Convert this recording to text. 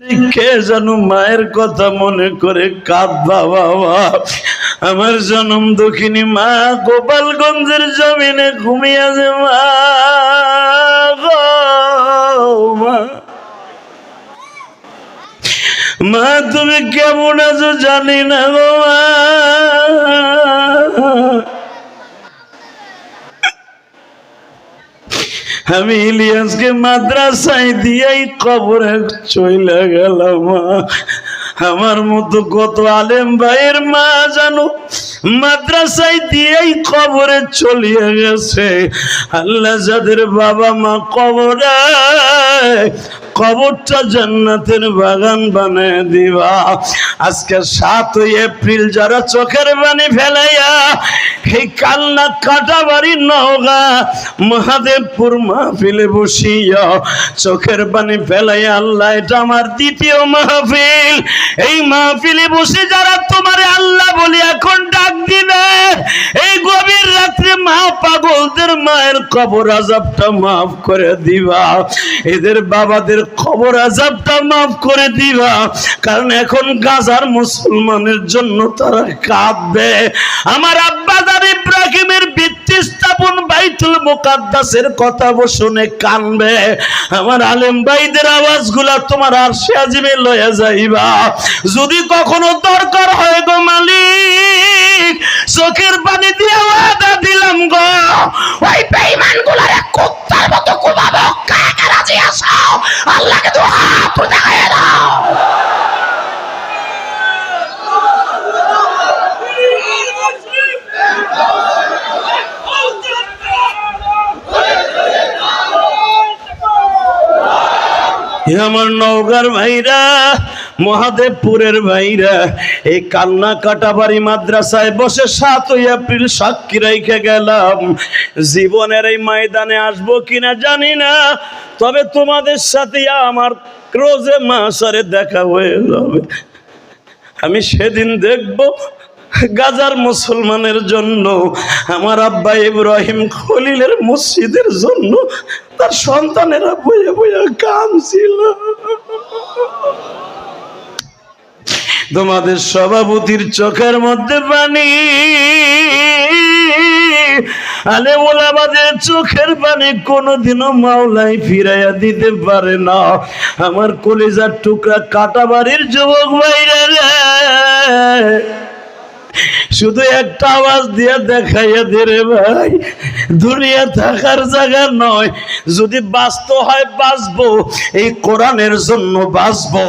কে মায়ের কথা মনে করে কাঁদবা বাবা? আমার জনম দক্ষিণী মা গোপালগঞ্জের জমিনে ঘুমিয়েছে মা গো, মা। মা তুমি কেমন আছো জানি না গো মা। আমি ইলিয়াসকে মাদ্রাসায় দিয়েই কবরে চলে গেলাম। আমার মতো কত আলেম ভাইয়ের মা জানো, মাদ্রাসায় দিয়েই কবরে চলিয়ে গেছে আল্লাহ যাদের বাবা মা কবরে, কবরটা জান্নাতের বাগান বানায় দিবা আজকে সাতই এপ্রিল, যারা চোখের বাণী ফেলাইয়া এই কান্না কাটা বাড়ি নওগা। মহাদেবপুর মাহফিলে বসিয়া চোখের বাণী ফেলাই আল্লাহ, এটা আমার দ্বিতীয় মাহফিল। এই মাহফিলে বসে যারা তোমার আল্লাহ বলি এখন ডাক দিবে। এই গভীর রাত্রে মা পাগলদের মায়ের কবর আজাবটা মাফ করে দিবা। এদের বাবাদের খবর আজাবটা মাফ করে দিবা। কারণ এখন গাজার মুসলমানের জন্য তারা কাঁদবে। আমার আব্বাদার ইব্রাহিমের ভিত্তি স্থাপন বাইতুল মুকাদ্দাসের কথা শুনে কানবে। আমার আলেম ভাইদের আওয়াজগুলা তোমার আরশে আজিমে লয়ে যাইবা। যদি কখনো দরকার হয় গো মালিক, চোখের পানি দিয়ে ওয়াদা ওই বেঈমানগুলার কুত্তার মতো কুবাবো কাকে রাজি আসো আল্লাহকে তো হাত দেখায় দাও। আমার নওগার ভাইরা মহাদেবপুরের ভাইরা, এই কান্না কাটাবাড়ি মাদ্রাসায় বসে সাতই এপ্রিল সাক্ষী রেখে গেলাম। জীবনের এই ময়দানে আসব কিনা জানি না, তবে তোমাদের সাথে আমার ক্রোজে মাসারে দেখা হয়ে যাবে। আমি সেদিন দেখব গাজার মুসলমানের জন্য, আমার আব্বা ইব্রাহিম খলিলের মসজিদের জন্য, তার সন্তানেরা বইয়ে বইয়ে কামছিল তোমাদের সভাপতির চোখের মধ্যে পানি। আলে ওলাবাদের চোখের পানি কোনোদিনও মাওলাই ফিরাইয়া দিতে পারে না। আমার কলিজার টুকরা কাটাবাড়ির যুবক বাইরে শুধু একটা আওয়াজ দিয়ে দেখাইয়া দে রে ভাই। দুনিয়া থাকার জায়গা নয়, যদি বাঁচতে হয় বাঁচবো, এই কোরআনের জন্য বাঁচবো।